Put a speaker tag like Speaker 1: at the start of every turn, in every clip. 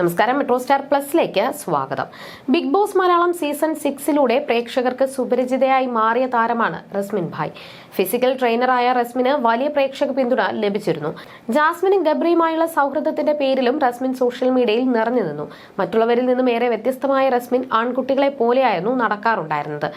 Speaker 1: നമസ്കാരം metro star പ്ലസിലേക്ക് സ്വാഗതം. ബിഗ് ബോസ് മലയാളം സീസൺ സിക്സിലൂടെ പ്രേക്ഷകർക്ക് സുപരിചിതയായി മാറിയ താരമാണ് റസ്മിൻ ഭായ്. ഫിസിക്കൽ ട്രെയിനറായ റസ്മിന് വലിയ പ്രേക്ഷക പിന്തുണ ലഭിച്ചിരുന്നു. ജാസ്മിനും ഗബ്രിയുമായുള്ള സൗഹൃദത്തിന്റെ പേരിലും റസ്മിൻ സോഷ്യൽ മീഡിയയിൽ നിറഞ്ഞു നിന്നു. മറ്റുള്ളവരിൽ നിന്നും ഏറെ വ്യത്യസ്തമായ റസ്മിൻ ആൺകുട്ടികളെ പോലെയായിരുന്നു നടക്കാറുണ്ടായിരുന്നത്.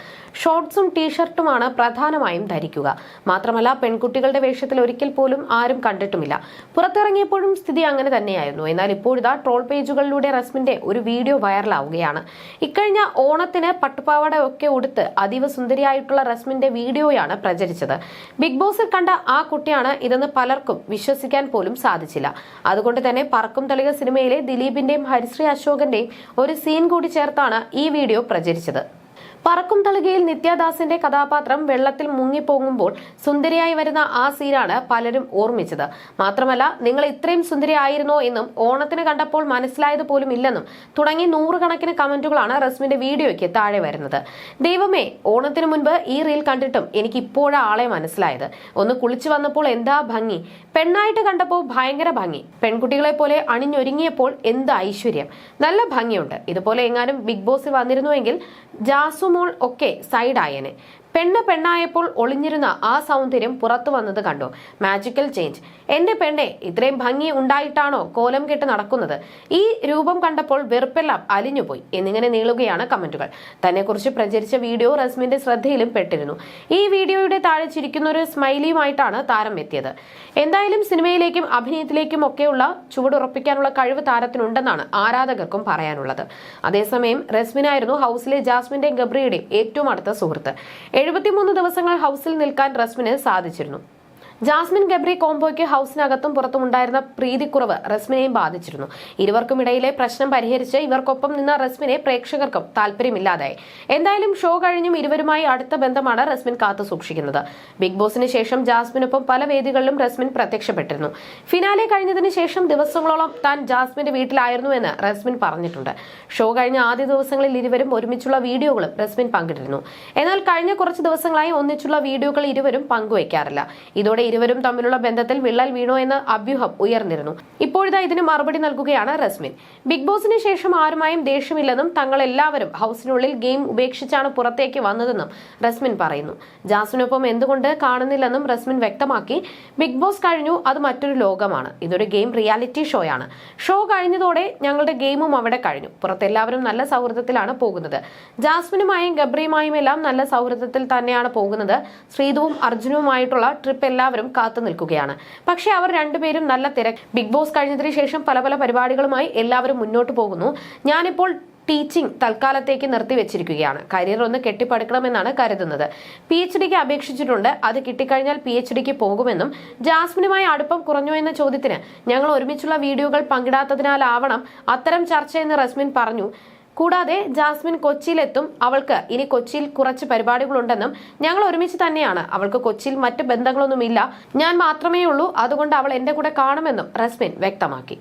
Speaker 1: ഷോർട്സും ടീഷർട്ടുമാണ് പ്രധാനമായും ധരിക്കുക. മാത്രമല്ല പെൺകുട്ടികളുടെ വേഷത്തിൽ ഒരിക്കൽ പോലും ആരും കണ്ടിട്ടുമില്ല. പുറത്തിറങ്ങിയപ്പോഴും സ്ഥിതി അങ്ങനെ തന്നെയായിരുന്നു. എന്നാൽ ഇപ്പോഴിതാ ട്രോൾ പേജുകളിലൂടെ റസ്മിന്റെ ഒരു വീഡിയോ വൈറലാവുകയാണ്. ഇക്കഴിഞ്ഞ ഓണത്തിന് പട്ടുപാവാട ഒക്കെ ഉടുത്ത് അതീവ സുന്ദരിയായിട്ടുള്ള റസ്മിന്റെ വീഡിയോയാണ് പ്രചരിച്ചത്. ബിഗ് ബോസിൽ കണ്ട ആ കുട്ടിയാണ് ഇതെന്ന് പലർക്കും വിശ്വസിക്കാൻ പോലും സാധിച്ചില്ല. അതുകൊണ്ട് തന്നെ പറക്കും തളിക സിനിമയിലെ ദിലീപിന്റെയും ഹരിശ്രീ അശോകന്റെയും ഒരു സീൻ കൂടി ചേർത്താണ് ഈ വീഡിയോ പ്രചരിച്ചത്. പറക്കും തളികയിൽ നിത്യദാസിന്റെ കഥാപാത്രം വെള്ളത്തിൽ മുങ്ങിപ്പോകുമ്പോൾ സുന്ദരിയായി വരുന്ന ആ സീനാണ് പലരും ഓർമ്മിച്ചത്. മാത്രമല്ല നിങ്ങൾ ഇത്രയും സുന്ദരിയായിരുന്നോ എന്നും ഓണത്തിന് കണ്ടപ്പോൾ മനസ്സിലായത് പോലും ഇല്ലെന്നും തുടങ്ങി നൂറുകണക്കിന് കമന്റുകളാണ് റസ്മിന്റെ വീഡിയോയ്ക്ക് താഴെ വരുന്നത്. ദൈവമേ ഓണത്തിന് മുൻപ് ഈ റീൽ കണ്ടിട്ടും എനിക്ക് ഇപ്പോഴാ ആളെ മനസ്സിലായത്. ഒന്ന് കുളിച്ചു വന്നപ്പോൾ എന്താ ഭംഗി? പെണ്ണായിട്ട് കണ്ടപ്പോൾ ഭയങ്കര ഭംഗി. പെൺകുട്ടികളെ പോലെ അണിഞ്ഞൊരുങ്ങിയപ്പോൾ എന്ത് ഐശ്വര്യം? നല്ല ഭംഗിയുണ്ട്. ഇതുപോലെ എങ്ങാനും ബിഗ് ബോസിൽ വന്നിരുന്നുവെങ്കിൽ ജാസുമോൾ ഒക്കെ സൈഡായനെ പെണ്ണ് പെണ്ണായപ്പോൾ ഒളിഞ്ഞിരുന്ന ആ സൗന്ദര്യം പുറത്തു വന്നത് കണ്ടു. മാജിക്കൽ ചേഞ്ച് എന്റെ പെണ്ണെ ഇത്രയും ഭംഗി ഉണ്ടായിട്ടാണോ കോലം കെട്ട് നടക്കുന്നത്? ഈ രൂപം കണ്ടപ്പോൾ വെറുപ്പെല്ലാം അലിഞ്ഞുപോയി എന്നിങ്ങനെ നീളുകയാണ് കമന്റുകൾ. തന്നെക്കുറിച്ച് പ്രചരിച്ച വീഡിയോ റസ്മിന്റെ ശ്രദ്ധയിലും പെട്ടിരുന്നു. ഈ വീഡിയോയുടെ താഴെ ചിരിക്കുന്ന ഒരു സ്മൈലിയുമായിട്ടാണ് താരം എത്തിയത്. എന്തായാലും സിനിമയിലേക്കും അഭിനയത്തിലേക്കും ഒക്കെയുള്ള ചുവടുറപ്പിക്കാനുള്ള കഴിവ് താരത്തിനുണ്ടെന്നാണ് ആരാധകർക്കും പറയാനുള്ളത്. അതേസമയം റസ്മിനായിരുന്നു ഹൗസിലെ ജാസ്മിന്റെയും ഗബ്രിയുടെയും ഏറ്റവും അടുത്ത സുഹൃത്ത്. എഴുപത്തിമൂന്ന് ദിവസങ്ങൾ ഹൗസിൽ നിൽക്കാൻ റസ്മിന് സാധിച്ചിരുന്നു ജാസ്മിൻ ഗബ്രി കോംബോയ്ക്ക് ഹൗസിനകത്തും പുറത്തും ഉണ്ടായിരുന്ന പ്രീതിക്കുറവ് റസ്മിനെയും ബാധിച്ചിരുന്നു. ഇരുവർക്കും ഇടയിലെ പ്രശ്നം പരിഹരിച്ച് ഇവർക്കൊപ്പം നിന്ന റസ്മിനെ പ്രേക്ഷകർക്കും താല്പര്യമില്ലാതായി എന്തായാലും ഷോ കഴിഞ്ഞും ഇരുവരുമായി അടുത്ത ബന്ധമാണ് റസ്മിൻ കാത്തു സൂക്ഷിക്കുന്നത്. ബിഗ് ബോസിന് ശേഷം ജാസ്മിനൊപ്പം പല വേദികളിലും റസ്മിൻ പ്രത്യക്ഷപ്പെട്ടിരുന്നു. ഫിനാലെ കഴിഞ്ഞതിന് ശേഷം ദിവസങ്ങളോളം താൻ ജാസ്മിന്റെ വീട്ടിലായിരുന്നു എന്ന് റസ്മിൻ പറഞ്ഞിട്ടുണ്ട്. ഷോ കഴിഞ്ഞ ആദ്യ ദിവസങ്ങളിൽ ഇരുവരും ഒരുമിച്ചുള്ള വീഡിയോകളും റസ്മിൻ പങ്കിട്ടിരുന്നു. എന്നാൽ കഴിഞ്ഞ കുറച്ച് ദിവസങ്ങളായി ഒന്നിച്ചുള്ള വീഡിയോകൾ ഇരുവരും പങ്കുവയ്ക്കാറില്ല ഇതോടെ ഇരുവരും തമ്മിലുള്ള ബന്ധത്തിൽ വിള്ളൽ വീണോ എന്ന അഭ്യൂഹം ഉയർന്നിരുന്നു. ഇപ്പോഴിതാ ഇതിന് മറുപടി നൽകുകയാണ് റസ്മിൻ. ബിഗ് ബോസിന് ശേഷം ആരുമായും ദേഷ്യമില്ലെന്നും തങ്ങൾ എല്ലാവരും ഹൗസിനുള്ളിൽ ഗെയിം ഉപേക്ഷിച്ചാണ് പുറത്തേക്ക് വന്നതെന്നും റസ്മിൻ പറയുന്നു. ജാസ്മിനൊപ്പം എന്തുകൊണ്ട് കാണുന്നില്ലെന്നും റസ്മിൻ വ്യക്തമാക്കി. ബിഗ് ബോസ് കഴിഞ്ഞു അത് മറ്റൊരു ലോകമാണ്. ഇതൊരു ഗെയിം റിയാലിറ്റി ഷോയാണ്. ഷോ കഴിഞ്ഞതോടെ ഞങ്ങളുടെ ഗെയിമും അവിടെ കഴിഞ്ഞു. പുറത്തെല്ലാവരും നല്ല സൗഹൃദത്തിലാണ് പോകുന്നത്. ജാസ്മിനുമായും ഗബ്രിയുമായും എല്ലാം നല്ല സൗഹൃദത്തിൽ തന്നെയാണ് പോകുന്നത്. ശ്രീതുവും അർജുനുമായിട്ടുള്ള ട്രിപ്പ് എല്ലാവരും കാത്തു നിൽക്കുകയാണ്. പക്ഷേ അവർ രണ്ടുപേരും നല്ല തിരക്ക് ബിഗ് ബോസ് കഴിഞ്ഞതിന് ശേഷം പല പല പരിപാടികളുമായി എല്ലാവരും മുന്നോട്ട് പോകുന്നു. ഞാനിപ്പോൾ ടീച്ചിങ് തൽക്കാലത്തേക്ക് നിർത്തിവെച്ചിരിക്കുകയാണ് കരിയർ ഒന്ന് കെട്ടിപ്പടുക്കണമെന്നാണ് കരുതുന്നത്. പി എച്ച് ഡിക്ക് അപേക്ഷിച്ചിട്ടുണ്ട്. അത് കിട്ടിക്കഴിഞ്ഞാൽ പി എച്ച് ഡിക്ക് പോകുമെന്നും ജാസ്മിനുമായി അടുപ്പം കുറഞ്ഞു എന്ന ചോദ്യത്തിന് ഞങ്ങൾ ഒരുമിച്ചുള്ള വീഡിയോകൾ പങ്കിടാത്തതിനാലാവണം അത്തരം ചർച്ചയെന്ന് റസ്മിൻ പറഞ്ഞു. കൂടാതെ ജാസ്മിൻ കൊച്ചിയിലെത്തും. അവൾക്ക് ഇനി കൊച്ചിയിൽ കുറച്ച് പരിപാടികളുണ്ടെന്നും ഞങ്ങൾ ഒരുമിച്ച് തന്നെയാണ്. അവൾക്ക് കൊച്ചിയിൽ മറ്റ് ബന്ധങ്ങളൊന്നുമില്ല. ഞാൻ മാത്രമേ ഉള്ളൂ അതുകൊണ്ട് അവൾ എന്റെ കൂടെ കാണുമെന്നും റസ്മിൻ വ്യക്തമാക്കി.